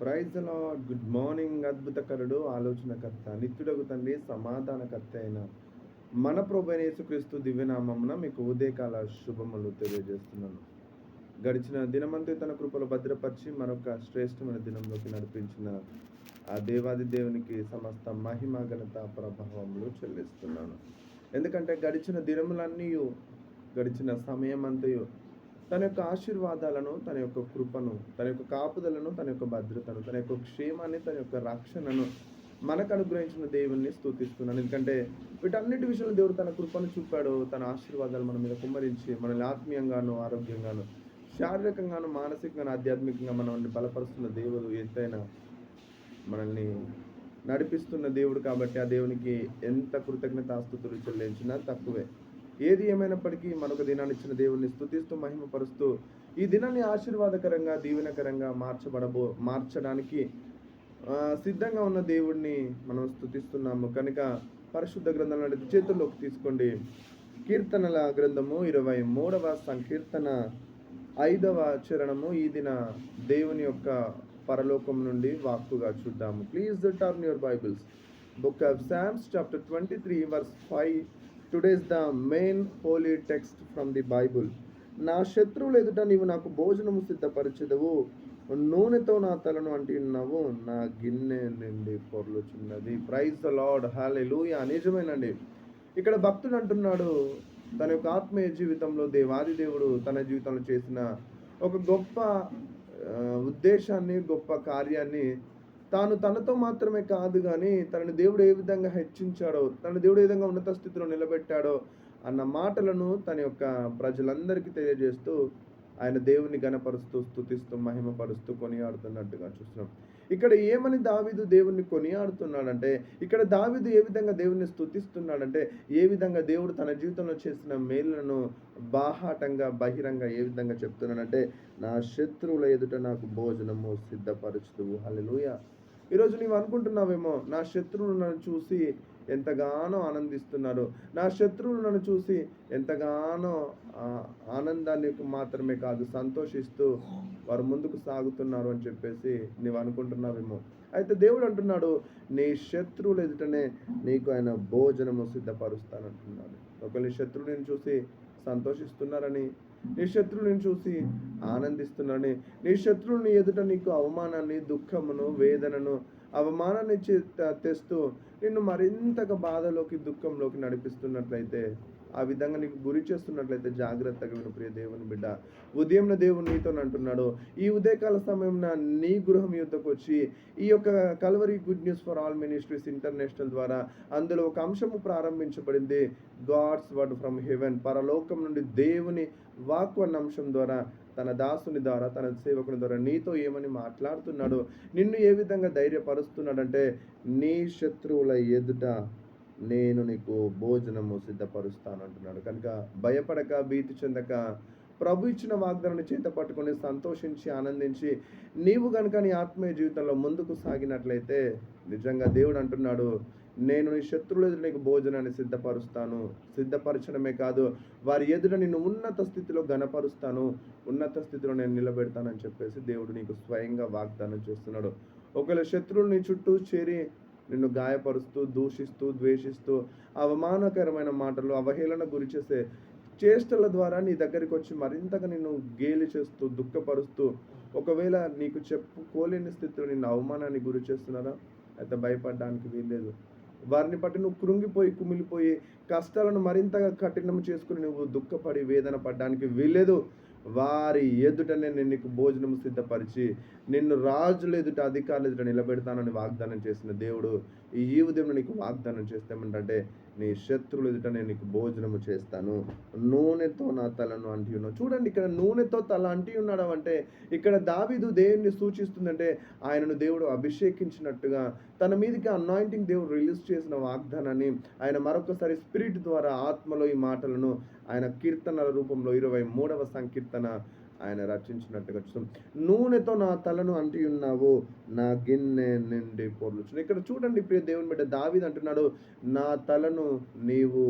Praise lord. Good morning అద్భుతకరుడు ఆలోచనకర్త నిత్యుడగు తండ్రి సమాధానకర్త అయిన మన ప్రభైన యేసుక్రీస్తు దివ్యనామమున మీకు ఉదయకాల శుభములు తెలియజేస్తున్నాను. గడిచిన దినమంతా తన కృపలు భద్రపరిచి మరొక శ్రేష్టమైన దినంలోకి నడిపించిన ఆ దేవాది దేవునికి సమస్త మహిమ ఘనత ప్రభావములు చెల్లిస్తున్నాను. ఎందుకంటే గడిచిన దినములన్నీ గడిచిన సమయం అంతయు తన యొక్క ఆశీర్వాదాలను తన యొక్క కృపను తన యొక్క కాపుదలను తన యొక్క భద్రతను తన యొక్క క్షేమాన్ని తన యొక్క రక్షణను మనకు అనుగ్రహించిన దేవుణ్ణి స్థుతిస్తున్నాను. ఎందుకంటే వీటన్నిటి విషయంలో దేవుడు తన కృపను చూపాడు తన ఆశీర్వాదాలు మన మీద కుమ్మరించి మనల్ని ఆత్మీయంగాను ఆరోగ్యంగాను శారీరకంగాను మానసికంగాను ఆధ్యాత్మికంగా మనల్ని బలపరుస్తున్న దేవుడు ఎంతైనా మనల్ని నడిపిస్తున్న దేవుడు కాబట్టి ఆ దేవునికి ఎంత కృతజ్ఞతాస్తుతులు చెల్లించినా తక్కువే. ఏది ఏమైనప్పటికీ మరొక దినాన్ని ఇచ్చిన దేవుణ్ణి స్థుతిస్తూ మహిమపరుస్తూ ఈ దినాన్ని ఆశీర్వాదకరంగా దీవెనకరంగా మార్చబడబో మార్చడానికి సిద్ధంగా ఉన్న దేవుణ్ణి మనం స్థుతిస్తున్నాము కనుక పరిశుద్ధ గ్రంథం లాంటి చేతుల్లోకి తీసుకోండి. కీర్తనల గ్రంథము ఇరవై మూడవ సంకీర్తన ఐదవ చరణము ఈ దిన దేవుని యొక్క పరలోకం నుండి వాక్కుగా చూద్దాము. Please turn your Bibles book of Psalms chapter twenty three verse five today's the main holy text from the Bible నా శత్రువులు ఎదుట నీవు నాకు భోజనము సిద్ధపరిచెదవు. నూనెతో నా తలను అంటున్నావు నా గిన్నె నిండి పొర్లుచున్నది. ప్రైజ్ ద లార్డ్ హాలెలూయా నిజమేనండి. ఇక్కడ భక్తుడు అంటున్నాడు తన యొక్క ఆత్మీయ జీవితంలో దేవాది దేవుడు తన జీవితంలో చేసిన ఒక గొప్ప ఉద్దేశాన్ని గొప్ప కార్యాన్ని తాను తనతో మాత్రమే కాదు కానీ తనని దేవుడు ఏ విధంగా హెచ్చించాడో తన దేవుడు ఏ విధంగా ఉన్నత స్థితిలో నిలబెట్టాడో అన్న మాటలను తన యొక్క ప్రజలందరికీ తెలియజేస్తూ ఆయన దేవుని గణపరుస్తూ స్థుతిస్తూ మహిమపరుస్తూ కొనియాడుతున్నట్టుగా చూస్తున్నాం. ఇక్కడ ఏమని దావిదు దేవుణ్ణి కొనియాడుతున్నాడంటే ఇక్కడ దావిదు ఏ విధంగా దేవుణ్ణి స్థుతిస్తున్నాడంటే ఏ విధంగా దేవుడు తన జీవితంలో చేసిన మేలులను బాహాటంగా బహిరంగ ఏ విధంగా చెప్తున్నాడంటే నా శత్రువుల ఎదుట నాకు భోజనము సిద్ధపరచుతూ హల్లెలూయా. ఈరోజు నీవు అనుకుంటున్నావేమో నా శత్రువులు నన్ను చూసి ఎంతగానో ఆనందిస్తున్నారు. నా శత్రువులు నన్ను చూసి ఎంతగానో ఆనందాన్ని మాత్రమే కాదు సంతోషిస్తూ వారు ముందుకు సాగుతున్నారు అని చెప్పేసి నీవు అనుకుంటున్నావేమో. అయితే దేవుడు అంటున్నాడు నీ శత్రువులు ఎదుటనే నీకు ఆయన భోజనము సిద్ధపరుస్తానంటున్నాడు. ఒకరి శత్రువుని చూసి సంతోషిస్తున్నారని నీ శత్రువుని చూసి ఆనందిస్తున్నారని నీ శత్రువుని ఎదుట నీకు అవమానాన్ని దుఃఖమును వేదనను అవమానాన్ని తెస్తూ నిన్ను మరింతగా బాధలోకి దుఃఖంలోకి నడిపిస్తున్నట్లయితే ఆ విధంగా నీకు గురి చేస్తున్నట్లయితే జాగ్రత్తగా విను ప్రియ దేవుని బిడ్డ. ఉదయం దేవుడు నీతో అంటున్నాడు ఈ ఉదయకాల సమయంన నీ గృహం యుద్ధకు వచ్చి ఈ యొక్క Calvary good news for all ministries international ద్వారా అందులో ఒక అంశము ప్రారంభించబడింది గాడ్స్ వర్డ్ ఫ్రమ్ హెవెన్. పరలోకం నుండి దేవుని వాక్వన్నంశం అన్న అంశం ద్వారా తన దాసుని ద్వారా తన సేవకుని ద్వారా నీతో ఏమని మాట్లాడుతున్నాడు? నిన్ను ఏ విధంగా ధైర్యపరుస్తున్నాడంటే నీ శత్రువుల ఎదుట నేను నీకు భోజనము సిద్ధపరుస్తాను అంటున్నాడు. కనుక భయపడక భీతి చెందక ప్రభు ఇచ్చిన వాగ్దానాన్ని చేత పట్టుకొని సంతోషించి ఆనందించి నీవు కనుక నీ ఆత్మీయ జీవితంలో ముందుకు సాగినట్లయితే నిజంగా దేవుడు అంటున్నాడు నేను నీ శత్రువుల ఎదుట నీకు భోజనాన్ని సిద్ధపరుస్తాను. సిద్ధపరచడమే కాదు వారి ఎదుట నిన్ను ఉన్నత స్థితిలో గణపరుస్తాను ఉన్నత స్థితిలో నేను నిలబెడతానని చెప్పేసి దేవుడు నీకు స్వయంగా వాగ్దానం చేస్తున్నాడు. ఒకవేళ శత్రువులు నీ చుట్టూ చేరి నిన్ను గాయపరుస్తూ దూషిస్తూ ద్వేషిస్తూ అవమానకరమైన మాటలు అవహేళన గురి చేసే చేష్టల ద్వారా నీ దగ్గరికి వచ్చి మరింతగా నిన్ను గేలి చేస్తూ దుఃఖపరుస్తూ ఒకవేళ నీకు చెప్పుకోలేని స్థితిలో నిన్ను అవమానాన్ని గురి చేస్తున్నారా? అయితే భయపడడానికి వీల్లేదు. వారిని బట్టి నువ్వు కృంగిపోయి కుమిలిపోయి కష్టాలను మరింతగా కఠినం చేసుకుని నువ్వు దుఃఖపడి వేదన పడడానికి వీల్లేదు. వారి ఎదుటనే నేను నీకు భోజనం సిద్ధపరిచి నిన్ను రాజుల ఎదుట అధికారులు ఎదుట నిలబెడతానని వాగ్దానం చేసిన దేవుడు ఈ ఉదయం నీకు వాగ్దానం చేస్తామంటే నీ శత్రువుల ఎదుట నేను నీకు భోజనము చేస్తాను. నూనెతో నా తలను అంటి ఉన్నావు. చూడండి ఇక్కడ నూనెతో తల అంటి ఉన్నాడు అంటే ఇక్కడ దావీదు దేవుణ్ణి సూచిస్తుందంటే ఆయనను దేవుడు అభిషేకించినట్టుగా తన మీదకి అనాయింటింగ్ దేవుడు రిలీజ్ చేసిన వాగ్దానాన్ని ఆయన మరొకసారి స్పిరిట్ ద్వారా ఆత్మలో ఈ మాటలను ఆయన కీర్తనల రూపంలో ఇరవై మూడవ సంకీర్తన ఆయన రచించినట్టుగా చూస్తాం. నూనెతో నా తలను అంటి ఉన్నావు నా గిన్నె నిండి పొర్లుచును. ఇక్కడ చూడండి ప్రియ దేవుని బిడ్డ దావిది అంటున్నాడు నా తలను నీవు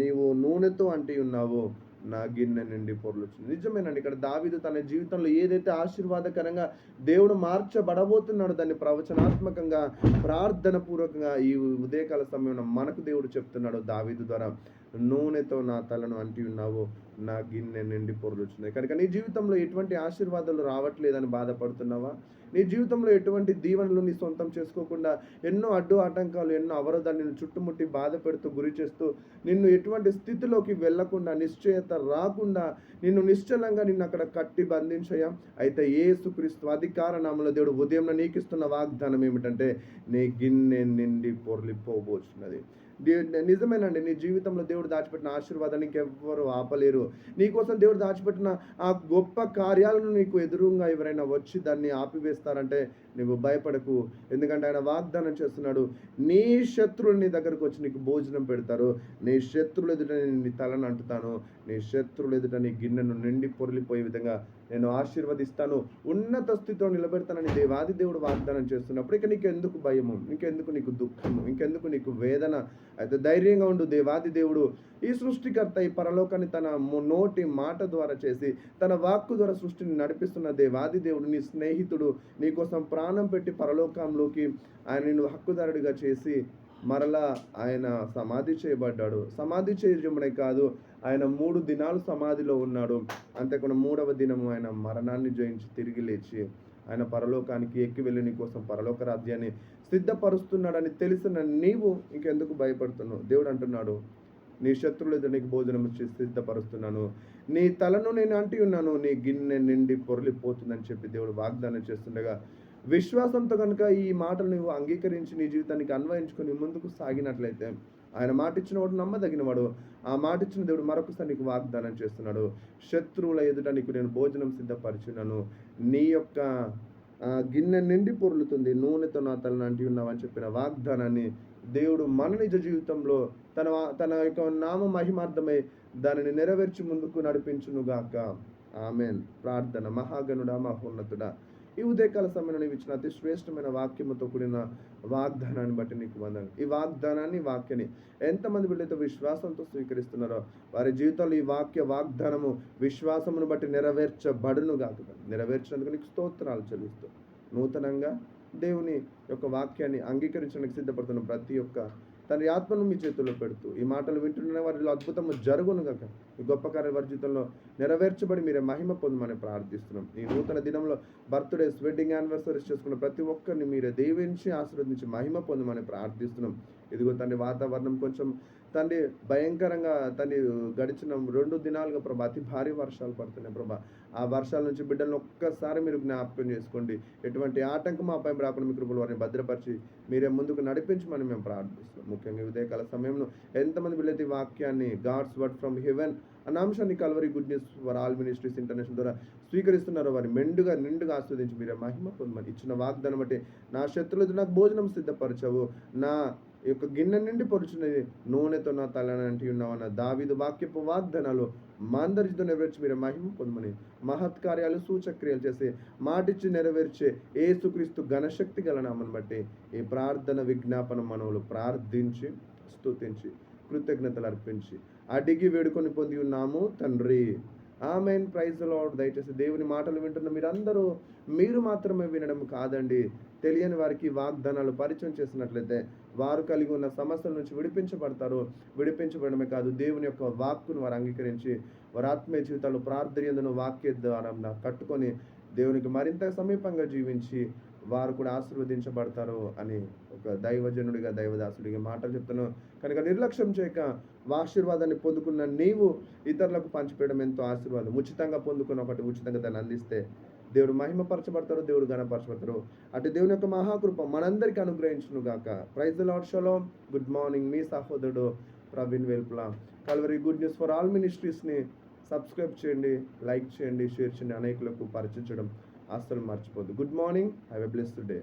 నీవు నూనెతో అంటి ఉన్నావు నా గిన్నె నిండి పొరలుచుంది నిజమేనండి ఇక్కడ దావీదు తన జీవితంలో ఏదైతే ఆశీర్వాదకరంగా దేవుడు మార్చబడబోతున్నాడో దాన్ని ప్రవచనాత్మకంగా ప్రార్థన పూర్వకంగా ఈ ఉదయకాల సమయంలో మనకు దేవుడు చెప్తున్నాడు దావీదు ద్వారా నూనెతో నా తలను అంటి ఉన్నావు నా గిన్నె నిండి పొరలుచున్నాయి కనుక నీ జీవితంలో ఎటువంటి ఆశీర్వాదాలు రావట్లేదని బాధపడుతున్నావా? నీ జీవితంలో ఎటువంటి దీవెనలు నీ సొంతం చేసుకోకుండా ఎన్నో అడ్డు ఆటంకాలు ఎన్నో అవరోధాలు నిన్ను చుట్టుముట్టి బాధ పెడుతూ గురి చేస్తూ నిన్ను ఎటువంటి స్థితిలోకి వెళ్ళకుండా నిశ్చయత రాకుండా నిన్ను నిశ్చలంగా నిన్ను అక్కడ కట్టి బంధించయా అయితే ఏసుక్రీస్తు అధికార నామల దేవుడు ఉదయం నీకిస్తున్న వాగ్దానం ఏమిటంటే నీ గిన్నె నిండి పొర్లిపోబోచున్నది. నిజమేనండి. నీ జీవితంలో దేవుడు దాచిపెట్టిన ఆశీర్వాదాన్ని ఇంకెవ్వరు ఆపలేరు. నీకోసం దేవుడు దాచిపెట్టిన ఆ గొప్ప కార్యాలను నీకు ఎదురుగా ఎవరైనా వచ్చి దాన్ని ఆపివేస్తారంటే నువ్వు భయపడకు. ఎందుకంటే ఆయన వాగ్దానం చేస్తున్నాడు నీ శత్రువులు నీ దగ్గరకు వచ్చి నీకు భోజనం పెడతారు. నీ శత్రువులు ఎదుట నేను నీ తలను అంటుతాను. నీ శత్రువులు ఎదుట నీ గిన్నెను నిండి పొరలిపోయే విధంగా నేను ఆశీర్వదిస్తాను ఉన్నత స్థితిలో నిలబెడతానని దేవాది దేవుడు వాగ్దానం చేస్తున్నప్పుడు ఇక నీకు ఎందుకు భయము? ఇంకెందుకు నీకు దుఃఖము? ఇంకెందుకు నీకు వేదన? అయితే ధైర్యంగా ఉండు దేవాది దేవుడు. ఈ సృష్టికర్త ఈ పరలోకాన్ని తన నోటి మాట ద్వారా చేసి తన వాక్కు ద్వారా సృష్టిని నడిపిస్తున్న దేవాది దేవుడు నీ స్నేహితుడు నీకోసం ప్రాణం పెట్టి పరలోకంలోకి ఆయన నిన్ను హక్కుదారుడిగా చేసి మరలా ఆయన సమాధి చేయబడ్డాడు. సమాధి చేయడమే కాదు ఆయన మూడు దినాలు సమాధిలో ఉన్నాడు. అంతేకాకుండా మూడవ దినము ఆయన మరణాన్ని జయించి తిరిగి లేచి ఆయన పరలోకానికి ఎక్కి వెళ్ళి నీ కోసం పరలోక రాజ్యాన్ని సిద్ధపరుస్తున్నాడని తెలిసిన నీవు ఇంకెందుకు భయపడుతున్నావు? దేవుడు అంటున్నాడు నీ శత్రువులు ఎదురు నీకు భోజనం ఇచ్చి సిద్ధపరుస్తున్నాను. నీ తలను నేను అంటి ఉన్నాను నీ గిన్నె నిండి పొరలిపోతుందని చెప్పి దేవుడు వాగ్దానం చేస్తుండగా విశ్వాసంతో కనుక ఈ మాటలు నువ్వు అంగీకరించి నీ జీవితానికి అన్వయించుకొని ముందుకు సాగినట్లయితే ఆయన మాట ఇచ్చిన వాడు నమ్మదగినవాడు. ఆ మాట ఇచ్చిన దేవుడు మరొకసారి నీకు వాగ్దానం చేస్తున్నాడు. శత్రువుల ఎదుట నీకు నేను భోజనం సిద్ధపరిచున్నాను నీ యొక్క గిన్నె నిండి పొరులుతుంది. నూనెతో నా తల అంటి ఉన్నావని చెప్పిన వాగ్దానాన్ని దేవుడు మన నిజ జీవితంలో తన తన యొక్క నామ మహిమార్థమై దానిని నెరవేర్చి ముందుకు నడిపించునుగాక. ఆమెన్. ప్రార్థన మహాగణుడా మహోన్నతుడా. ఈ ఉదయకాల సమయంలో నీవు ఇచ్చిన అతి శ్రేష్టమైన వాక్యముతో కూడిన వాగ్దానాన్ని బట్టి నీకు వందను ఈ వాగ్దానాన్ని వాక్యని ఎంతమంది బిడ్డతో విశ్వాసంతో స్వీకరిస్తున్నారో వారి జీవితంలో ఈ వాక్య వాగ్దానము విశ్వాసమును బట్టి నెరవేర్చబడును కాదు నెరవేర్చినందుకు నీకు స్తోత్రాలు చెల్లిస్తూ నూతనంగా దేవుని యొక్క వాక్యాన్ని అంగీకరించడానికి సిద్ధపడుతున్న ప్రతి ఒక్క తన ఆత్మను మీ చేతుల్లో పెడుతూ ఈ మాటలు వింటున్న వారిలో అద్భుతము జరుగును గాక. ఈ గొప్ప కార్య వారి జీవితంలో నెరవేర్చబడి మీరే మహిమ పొందమని ప్రార్థిస్తున్నాం. ఈ నూతన దినంలో బర్త్డేస్ వెడ్డింగ్ యానివర్సరీస్ చేసుకున్న ప్రతి ఒక్కరిని మీరే దీవించి ఆశీర్వదించి మహిమ పొందమని ప్రార్థిస్తున్నాం. ఇదిగో తండ్రి వాతావరణం కొంచెం తండ్రి భయంకరంగా తండ్రి గడిచిన రెండు దినాలుగా ప్రభా అతి భారీ వర్షాలు పడుతున్నాయి ప్రభా. ఆ వర్షాల నుంచి బిడ్డలను ఒక్కసారి మీరు జ్ఞాపకం చేసుకోండి. ఎటువంటి ఆటంకం మా పై రాకుండా మీ కృపలు వారిని భద్రపరిచి మీరే ముందుకు నడిపించమని మేము ప్రార్థిస్తున్నాం. ముఖ్యంగా ఉదయకాల సమయంలో ఎంతమంది వీళ్ళైతే ఈ వాక్యాన్ని గాడ్స్ వర్డ్ ఫ్రమ్ హెవెన్ అన్న అంశాన్ని Calvary good news for all ministries international ద్వారా స్వీకరిస్తున్నారో. వారి మెండుగా నిండుగా ఆస్వాదించి మీరే మహిమ పొందమని ఇచ్చిన వాగ్దానం బట్టి నా శత్రులతో నాకు భోజనం సిద్ధపరచవు. నా ఈ యొక్క గిన్నె నుండి పొరుచున్నది. నూనెతో నా తలనంటి ఉన్నావన్న దావిదు వాక్యపు వాగ్దనాలు మాందరిజితో నెరవేర్చి మీరు మహిమ పొందమని మహత్కార్యాలు సూచక్రియలు చేసి మాటిచ్చి నెరవేర్చే ఏసుక్రీస్తు ఘనశక్తి గల నామని బట్టి ఈ ప్రార్థన విజ్ఞాపన మనవులు ప్రార్థించి స్తుతించి కృతజ్ఞతలు అర్పించి అడిగి వేడుకొని పొంది ఉన్నాము తండ్రి. ఆమెన్. Praise lord. దయచేసి దేవుని మాటలు వింటున్న మీరందరూ మీరు మాత్రమే వినడం కాదండి. తెలియని వారికి వాగ్దానాలు పరిచయం చేసినట్లయితే వారు కలిగి ఉన్న సమస్యల నుంచి విడిపించబడతారు. విడిపించబడమే కాదు దేవుని యొక్క వాక్కును వారు అంగీకరించి వారి ఆత్మీయ జీవితాలు ప్రార్థనను వాక్య ద్వారా కట్టుకొని దేవునికి మరింత సమీపంగా జీవించి వారు కూడా ఆశీర్వదించబడతారు అని ఒక దైవజనుడిగా దైవదాసుడిగా మాటలు చెప్తాను. కనుక నిర్లక్ష్యం చేయక ఆశీర్వాదాన్ని పొందుకున్న నీవు ఇతరులకు పంచిపెయడం ఎంతో ఆశీర్వాదం. ఉచితంగా పొందుకున్న ఒకటి ఉచితంగా దాన్ని అందిస్తే దేవుడు మహిమపరచబడతారు దేవుడు గణపరచబడతారు అటు దేవుని యొక్క మహాకృప మనందరికీ అనుగ్రహించును గాక. Praise lord shalom good morning మీ సహోదరుడు Praveen Velpula. Calvary good news for all మినిస్ట్రీస్ని subscribe చేయండి లైక్ చేయండి షేర్ చేయండి అనేకులకు పరిచించడం అస్సలు మర్చిపోద్దు good morning have a blessed day